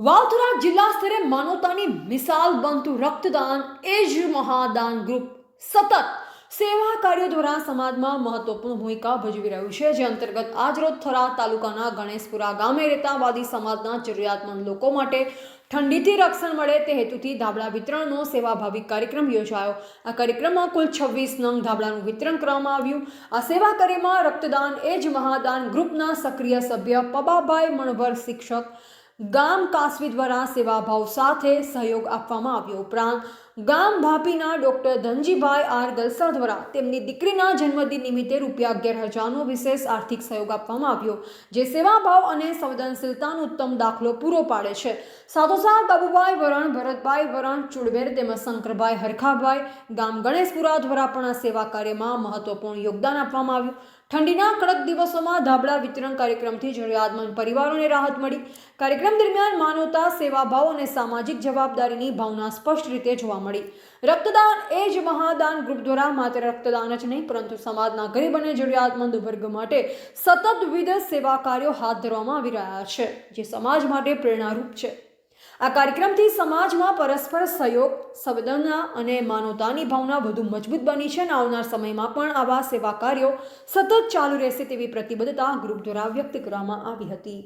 વાવથરા જિલ્લા સ્તરે માનવતાની મિસાલ બનતું રક્તદાન એ જ મહાદાન ગ્રુપ સતત સેવા કાર્યો દ્વારા સમાજમાં મહત્વપૂર્ણ ભૂમિકા ભજવી રહ્યું છે. જે અંતર્ગત આજરોજ થરા તાલુકાના ગણેશપુરા ગામે રહેતા વાદી સમાજના જરૂરિયાતમંદ લોકો માટે ઠંડીથી રક્ષણ મળે તે હેતુથી ધાબળા વિતરણનો સેવાભાવી કાર્યક્રમ યોજાયો. આ કાર્યક્રમમાં કુલ છવ્વીસ નંગ ધાબળાનું વિતરણ કરવામાં આવ્યું. આ સેવા કાર્યમાં રક્તદાન એ જ મહાદાન ગ્રુપના સક્રિય સભ્ય પબાભાઈ મણભર શિક્ષક ગામ કાસવી દ્વારા સેવાભાવ સાથે સહયોગ આપવામાં આવ્યો. ઉપરાંત ગામ ભાપીના ડોક્ટર ધનજીભાઈ આર ગલસા દ્વારા તેમની દીકરીના જન્મદિન નિમિત્તે રૂપિયા અગિયાર હજારનો વિશેષ આર્થિક સહયોગ આપવામાં આવ્યો, જે સેવાભાવ અને સંવેદનશીલતાનો ઉત્તમ દાખલો પૂરો પાડે છે. સાથોસાથ બાબુભાઈ વરણ, ભરતભાઈ વરણ ચુડબેર તેમજ શંકરભાઈ હરખાભાઈ, ગામ ગણેશપુરા દ્વારા પણ આ સેવા કાર્યમાં મહત્વપૂર્ણ યોગદાન આપવામાં આવ્યું. ઠંડીના કડક દિવસોમાં ધાબળા વિતરણ કાર્યક્રમથી જરૂરિયાતમંદ પરિવારોને રાહત મળી. કાર્યક્રમ દરમિયાન માનવતા, સેવાભાવ અને સામાજિક જવાબદારીની ભાવના સ્પષ્ટ રીતે જોવા મળી. રક્તદાન એ જ મહાદાન ગ્રુપ દ્વારા માત્ર રક્તદાન જ નહીં, પરંતુ સમાજના ગરીબ અને જરૂરિયાતમંદ વર્ગ માટે સતત વિવિધ સેવા કાર્યો હાથ ધરવામાં આવી રહ્યા છે, જે સમાજ માટે પ્રેરણારૂપ છે. આ કાર્યક્રમથી સમાજમાં પરસ્પર સહયોગ, સંવેદના અને માનવતાની ભાવના વધુ મજબૂત બની છે અને આવનાર સમયમાં પણ આવા સેવા કાર્યો સતત ચાલુ રહેશે તેવી પ્રતિબદ્ધતા ગ્રુપ દ્વારા વ્યક્ત કરવામાં આવી હતી.